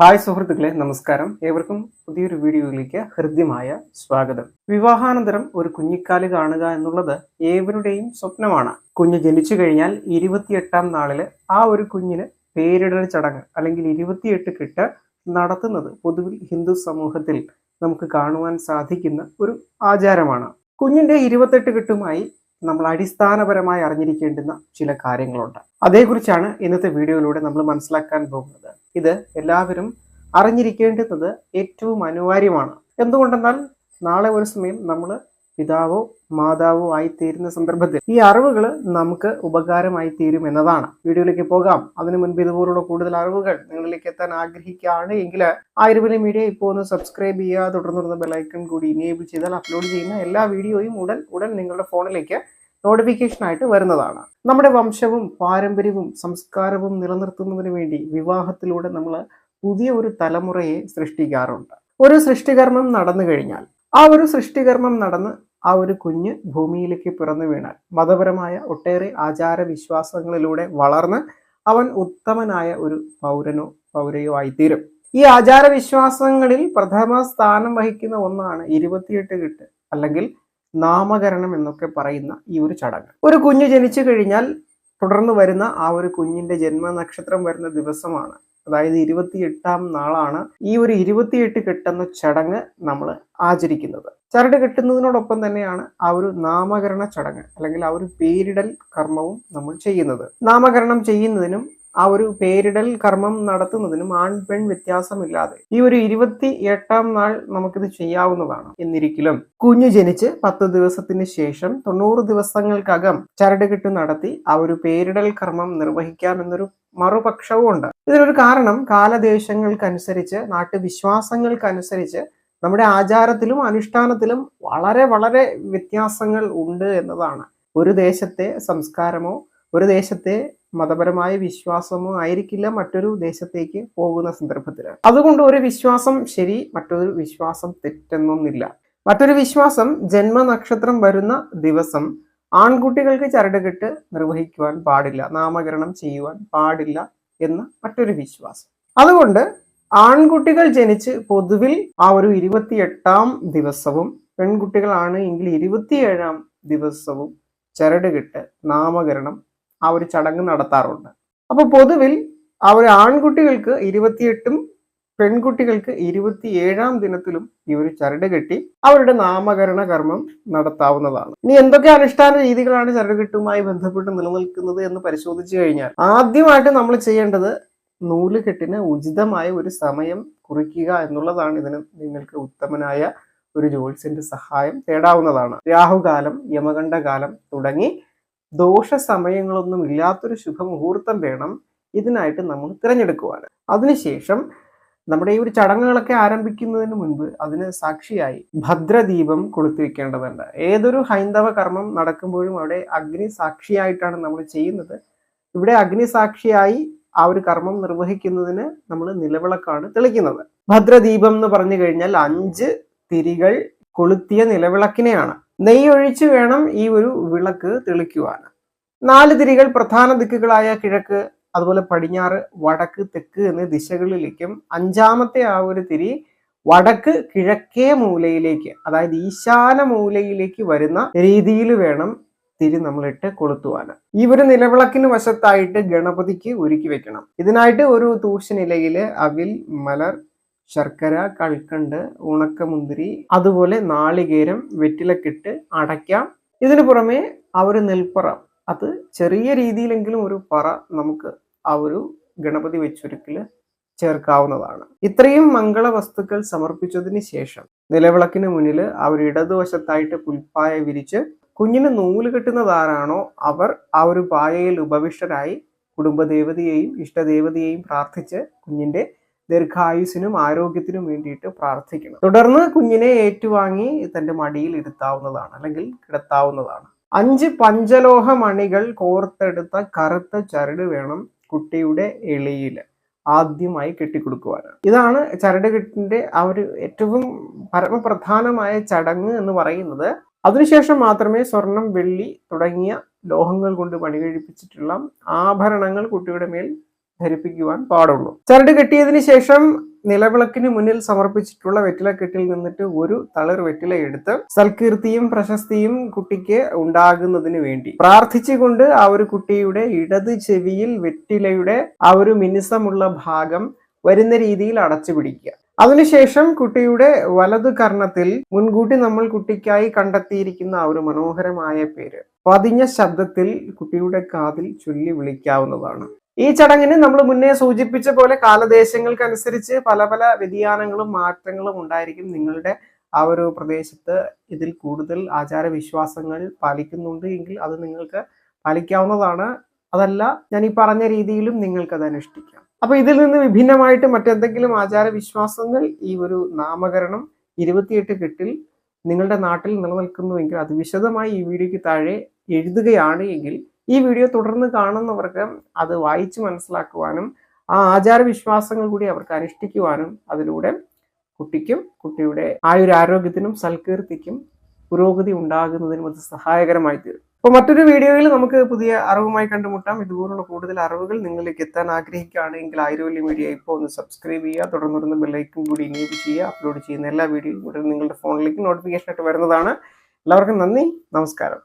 Hi സുഹൃത്തുക്കളെ നമസ്കാരം. ഏവർക്കും പുതിയൊരു വീഡിയോയിലേക്ക് ഹൃദ്യമായ സ്വാഗതം. വിവാഹാനന്തരം ഒരു കുഞ്ഞിക്കാൽ കാണുക എന്നുള്ളത് ഏവരുടെയും സ്വപ്നമാണ്. കുഞ്ഞ് ജനിച്ചു കഴിഞ്ഞാൽ ഇരുപത്തിയെട്ടാം നാളിൽ ആ ഒരു കുഞ്ഞിന് പേരിടൽ ചടങ്ങ് അല്ലെങ്കിൽ ഇരുപത്തിയെട്ട് കെട്ട് നടത്തുന്നത് പൊതുവിൽ ഹിന്ദു സമൂഹത്തിൽ നമുക്ക് കാണുവാൻ സാധിക്കുന്ന ഒരു ആചാരമാണ്. കുഞ്ഞിന്റെ ഇരുപത്തെട്ട് കെട്ടുമായി നമ്മൾ അടിസ്ഥാനപരമായി അറിഞ്ഞിരിക്കേണ്ടുന്ന ചില കാര്യങ്ങളുണ്ട്. അതേക്കുറിച്ചാണ് ഇന്നത്തെ വീഡിയോയിലൂടെ നമ്മൾ മനസ്സിലാക്കാൻ പോകുന്നത്. ഇത് എല്ലാവരും അറിഞ്ഞിരിക്കേണ്ടുന്നത് ഏറ്റവും അനിവാര്യമാണ്. എന്തുകൊണ്ടെന്നാൽ നാളെ ഒരു സമയം നമ്മൾ പിതാവോ മാതാവോ ആയി തീരുന്ന സന്ദർഭത്തിൽ ഈ അറിവുകൾ നമുക്ക് ഉപകാരമായി തീരും എന്നതാണ്. വീഡിയോയിലേക്ക് പോകാം. അതിനു മുൻപ് ഇതുപോലുള്ള കൂടുതൽ അറിവുകൾ നിങ്ങളിലേക്ക് എത്താൻ ആഗ്രഹിക്കുകയാണ് എങ്കിൽ ആയുർവേദ മീഡിയ ഇപ്പോൾ ഒന്ന് സബ്സ്ക്രൈബ് ചെയ്യുക തുടർന്ന് ബെലൈക്കൺ കൂടി ഇനേബിൾ ചെയ്താൽ അപ്ലോഡ് ചെയ്യുന്ന എല്ലാ വീഡിയോയും ഉടൻ ഉടൻ നിങ്ങളുടെ ഫോണിലേക്ക് നോട്ടിഫിക്കേഷൻ ആയിട്ട് വരുന്നതാണ്. നമ്മുടെ വംശവും പാരമ്പര്യവും സംസ്കാരവും നിലനിർത്തുന്നതിന് വേണ്ടി വിവാഹത്തിലൂടെ നമ്മൾ പുതിയ ഒരു തലമുറയെ സൃഷ്ടിക്കാറുണ്ട്. ഒരു സൃഷ്ടികർമ്മം നടന്നു കഴിഞ്ഞാൽ ആ ഒരു സൃഷ്ടികർമ്മം നടന്ന് ആ ഒരു കുഞ്ഞ് ഭൂമിയിലേക്ക് പിറന്നു വീണാൽ മതപരമായ ഒട്ടേറെ ആചാര വിശ്വാസങ്ങളിലൂടെ വളർന്ന് അവൻ ഉത്തമനായ ഒരു പൗരനോ പൗരയോ ആയിത്തീരും. ഈ ആചാര വിശ്വാസങ്ങളിൽ പ്രഥമ സ്ഥാനം വഹിക്കുന്ന ഒന്നാണ് ഇരുപത്തിയെട്ട് കെട്ട് അല്ലെങ്കിൽ നാമകരണം എന്നൊക്കെ പറയുന്ന ഈ ഒരു ചടങ്ങ്. ഒരു കുഞ്ഞ് ജനിച്ചു കഴിഞ്ഞാൽ തുടർന്ന് വരുന്ന ആ ഒരു കുഞ്ഞിന്റെ ജന്മ നക്ഷത്രം വരുന്ന ദിവസമാണ്. അതായത് ഇരുപത്തിയെട്ടാം നാളാണ് ഈ ഒരു ഇരുപത്തിയെട്ട് കെട്ടെന്ന ചടങ്ങ് നമ്മൾ ആചരിക്കുന്നത്. ചരട് കെട്ടുന്നതിനോടൊപ്പം തന്നെയാണ് ആ ഒരു നാമകരണ ചടങ്ങ് അല്ലെങ്കിൽ ആ ഒരു പേരിടൽ കർമ്മവും നമ്മൾ ചെയ്യുന്നത്. നാമകരണം ചെയ്യുന്നതിനും ആ ഒരു പേരിടൽ കർമ്മം നടത്തുന്നതിനും ആൺ പെൺ വ്യത്യാസമില്ലാതെ ഈ ഒരു ഇരുപത്തി എട്ടാം നാൾ നമുക്കിത് ചെയ്യാവുന്നതാണ്. എന്നിരിക്കലും കുഞ്ഞു ജനിച്ച് പത്ത് ദിവസത്തിന് ശേഷം തൊണ്ണൂറ് ദിവസങ്ങൾക്കകം ചരടുകെട്ട് നടത്തി ആ ഒരു പേരിടൽ കർമ്മം നിർവഹിക്കാമെന്നൊരു മറുപക്ഷവും ഉണ്ട് ഇതിനൊരു കാരണം കാലദേശങ്ങൾക്കനുസരിച്ച് നാട്ടുവിശ്വാസങ്ങൾക്കനുസരിച്ച് നമ്മുടെ ആചാരത്തിലും അനുഷ്ഠാനത്തിലും വളരെ വളരെ വ്യത്യാസങ്ങൾ ഉണ്ട് എന്നതാണ്. ഒരു ദേശത്തെ സംസ്കാരമോ ഒരു ദേശത്തെ മതപരമായ വിശ്വാസമോ ആയിരിക്കില്ല മറ്റൊരു ദേശത്തേക്ക് പോകുന്ന സന്ദർഭത്തിൽ അതുകൊണ്ട് ഒരു വിശ്വാസം ശരി മറ്റൊരു വിശ്വാസം തെറ്റെന്നൊന്നില്ല. മറ്റൊരു വിശ്വാസം ജന്മനക്ഷത്രം വരുന്ന ദിവസം ആൺകുട്ടികൾക്ക് ചരടുകെട്ട് നിർവഹിക്കുവാൻ പാടില്ല നാമകരണം ചെയ്യുവാൻ പാടില്ല എന്ന മറ്റൊരു വിശ്വാസം. അതുകൊണ്ട് ആൺകുട്ടികൾ ജനിച്ച് പൊതുവിൽ ആ ഒരു ഇരുപത്തിയെട്ടാം ദിവസവും പെൺകുട്ടികളാണ് എങ്കിൽ ഇരുപത്തിയേഴാം ദിവസവും ചരടുകെട്ട് നാമകരണം ആ ഒരു ചടങ്ങ് നടത്താറുണ്ട്. അപ്പൊ പൊതുവിൽ ആ ഒരു ആൺകുട്ടികൾക്ക് ഇരുപത്തിയെട്ടും പെൺകുട്ടികൾക്ക് ഇരുപത്തിയേഴാം ദിനത്തിലും ഈ ഒരു ചരട് കെട്ടി അവരുടെ നാമകരണ കർമ്മം നടത്താവുന്നതാണ്. ഇനി എന്തൊക്കെ അനുഷ്ഠാന രീതികളാണ് ചരടുകെട്ടുമായി ബന്ധപ്പെട്ട് നിലനിൽക്കുന്നത് എന്ന് പരിശോധിച്ചു കഴിഞ്ഞാൽ ആദ്യമായിട്ട് നമ്മൾ ചെയ്യേണ്ടത് നൂലുകെട്ടിന് ഉചിതമായ ഒരു സമയം കുറിക്കുക എന്നുള്ളതാണ് ഇതിന് നിങ്ങൾക്ക് ഉത്തമനായ ഒരു ജ്യോത്സ്യന്റെ സഹായം തേടാവുന്നതാണ്. രാഹുകാലം യമകണ്ഠകാലം തുടങ്ങി ദോഷ സമയങ്ങളൊന്നും ഇല്ലാത്തൊരു ശുഭമുഹൂർത്തം വേണം ഇതിനായിട്ട് നമ്മൾ തിരഞ്ഞെടുക്കുവാൻ അതിനുശേഷം നമ്മുടെ ഈ ഒരു ചടങ്ങുകളൊക്കെ ആരംഭിക്കുന്നതിന് മുൻപ് അതിന് സാക്ഷിയായി ഭദ്രദീപം കൊളുത്തി വെക്കേണ്ടതുണ്ട് ഏതൊരു ഹൈന്ദവ കർമ്മം നടക്കുമ്പോഴും അവിടെ അഗ്നി സാക്ഷിയായിട്ടാണ് നമ്മൾ ചെയ്യുന്നത്. ഇവിടെ അഗ്നി സാക്ഷിയായി ആ ഒരു കർമ്മം നിർവഹിക്കുന്നതിന് നമ്മൾ നിലവിളക്കാണ് തെളിക്കുന്നത് ഭദ്രദീപം എന്ന് പറഞ്ഞു കഴിഞ്ഞാൽ അഞ്ച് തിരികൾ കൊളുത്തിയ നിലവിളക്കിനെയാണ്. നെയ്യൊഴിച്ച് വേണം ഈ ഒരു വിളക്ക് തെളിക്കുവാൻ നാല് തിരികൾ പ്രധാന ദിക്കുകളായ കിഴക്ക് അതുപോലെ പടിഞ്ഞാറ് വടക്ക് തെക്ക് എന്നീ ദിശകളിലേക്കും അഞ്ചാമത്തെ ആ ഒരു തിരി വടക്ക് കിഴക്കേ മൂലയിലേക്ക് അതായത് ഈശാന മൂലയിലേക്ക് വരുന്ന രീതിയിൽ വേണം തിരി നമ്മളിട്ട് കൊളുത്തുവാന്. ഈ ഒരു നിലവിളക്കിന് വശത്തായിട്ട് ഗണപതിക്ക് ഒരുക്കി വെക്കണം. ഇതിനായിട്ട് ഒരു തൂശനിലയിൽ അവിൽ മലർ ശർക്കര കൽക്കണ്ട് ഉണക്കമുന്തിരി അതുപോലെ നാളികേരം വെറ്റിലക്കിട്ട് അടയ്ക്കാം. ഇതിനു പുറമെ ആ ഒരു നെൽപ്പറ അത് ചെറിയ രീതിയിലെങ്കിലും ഒരു പറ നമുക്ക് ആ ഒരു ഗണപതി വെച്ചൊരുക്കിൽ ചേർക്കാവുന്നതാണ്. ഇത്രയും മംഗള വസ്തുക്കൾ സമർപ്പിച്ചതിന് ശേഷം നിലവിളക്കിന് മുന്നിൽ അവർ ഇടതുവശത്തായിട്ട് പുൽപ്പായ വിരിച്ച് കുഞ്ഞിന് നൂൽ കെട്ടുന്നതാരാണോ അവർ ആ ഒരു പായയിൽ ഉപവിഷ്ടരായി കുടുംബദേവതയെയും ഇഷ്ടദേവതയെയും പ്രാർത്ഥിച്ച് കുഞ്ഞിന്റെ ദീർഘായുസിനും ആരോഗ്യത്തിനും വേണ്ടിയിട്ട് പ്രാർത്ഥിക്കണം. തുടർന്ന് കുഞ്ഞിനെ ഏറ്റുവാങ്ങി തന്റെ മടിയിൽ ഇരുത്താവുന്നതാണ് അല്ലെങ്കിൽ കിടത്താവുന്നതാണ്. അഞ്ച് പഞ്ചലോഹ മണികൾ കോർത്തെടുത്ത കറുത്ത ചരട് വേണം കുട്ടിയുടെ എളിയിൽ ആദ്യമായി കെട്ടിക്കൊടുക്കുവാനാണ് ഇതാണ് ചരട് കെട്ടിന്റെ ആ ഒരു ഏറ്റവും പരമപ്രധാനമായ ചടങ്ങ് എന്ന് പറയുന്നത്. അതിനുശേഷം മാത്രമേ സ്വർണം വെള്ളി തുടങ്ങിയ ലോഹങ്ങൾ കൊണ്ട് പണി കഴിപ്പിച്ചിട്ടുള്ള ആഭരണങ്ങൾ കുട്ടിയുടെ മേൽ ധരിപ്പിക്കുവാൻ പാടുള്ളൂ. ചരട് കെട്ടിയതിനു ശേഷം നിലവിളക്കിന് മുന്നിൽ സമർപ്പിച്ചിട്ടുള്ള വെറ്റിലക്കെട്ടിൽ നിന്നിട്ട് ഒരു തളിർ വെറ്റില എടുത്ത് സൽകീർത്തിയും പ്രശസ്തിയും കുട്ടിക്ക് ഉണ്ടാകുന്നതിന് വേണ്ടി പ്രാർത്ഥിച്ചുകൊണ്ട് ആ ഒരു കുട്ടിയുടെ ഇടത് ചെവിയിൽ വെറ്റിലയുടെ ആ ഒരു മിനുസമുള്ള ഭാഗം വരുന്ന രീതിയിൽ അടച്ചു പിടിക്കുക അതിനുശേഷം കുട്ടിയുടെ വലതു കർണത്തിൽ മുൻകൂട്ടി നമ്മൾ കുട്ടിക്കായി കണ്ടെത്തിയിരിക്കുന്ന ആ ഒരു മനോഹരമായ പേര്. പതിഞ്ഞ ശബ്ദത്തിൽ കുട്ടിയുടെ കാതിൽ ചൊല്ലി വിളിക്കാവുന്നതാണ്. ഈ ചടങ്ങിന് നമ്മൾ മുന്നേ സൂചിപ്പിച്ച പോലെ കാലദേശങ്ങൾക്കനുസരിച്ച് പല പല വ്യതിയാനങ്ങളും മാറ്റങ്ങളും ഉണ്ടായിരിക്കും. നിങ്ങളുടെ ആ ഒരു പ്രദേശത്ത് ഇതിൽ കൂടുതൽ ആചാരവിശ്വാസങ്ങൾ പാലിക്കുന്നുണ്ട് എങ്കിൽ അത് നിങ്ങൾക്ക് പാലിക്കാവുന്നതാണ്. അതല്ല ഞാൻ ഈ പറഞ്ഞ രീതിയിലും നിങ്ങൾക്കത് അനുഷ്ഠിക്കാം അപ്പൊ ഇതിൽ നിന്ന് വിഭിന്നമായിട്ട് മറ്റെന്തെങ്കിലും ആചാര വിശ്വാസങ്ങൾ ഈ ഒരു നാമകരണം ഇരുപത്തിയെട്ട് കെട്ടിൽ നിങ്ങളുടെ നാട്ടിൽ നിലനിൽക്കുന്നുവെങ്കിൽ അത് വിശദമായി ഈ വീഡിയോയ്ക്ക് താഴെ എഴുതുകയാണ് എങ്കിൽ ഈ വീഡിയോ തുടർന്ന് കാണുന്നവർക്ക് അത് വായിച്ച് മനസ്സിലാക്കുവാനും ആ ആചാര ആചാരവിശ്വാസങ്ങൾ കൂടി അവർക്ക് അനുഷ്ഠിക്കുവാനും അതിലൂടെ കുട്ടിക്കും കുട്ടിയുടെ ആയുരാരോഗ്യത്തിനും സൽകീർത്തിക്കും പുരോഗതി ഉണ്ടാകുന്നതിനും അത് സഹായകരമായി തീരും അപ്പോൾ മറ്റൊരു വീഡിയോയിൽ നമുക്ക് പുതിയ അറിവുമായി കണ്ടുമുട്ടാം. ഇതുപോലുള്ള കൂടുതൽ അറിവുകൾ നിങ്ങളിലേക്ക് എത്താൻ ആഗ്രഹിക്കുകയാണെങ്കിൽ ആയുർവല്യ മീഡിയ ഇപ്പോൾ ഒന്ന് സബ്സ്ക്രൈബ് ചെയ്യുക തുടർന്ന് ബെല്ലൈക്കും കൂടി ഇനിയും ചെയ്യുക അപ്ലോഡ് ചെയ്യുന്ന എല്ലാ വീഡിയോയും നിങ്ങളുടെ ഫോണിലേക്ക് നോട്ടിഫിക്കേഷൻ ആയിട്ട് വരുന്നതാണ്. എല്ലാവർക്കും നന്ദി നമസ്കാരം.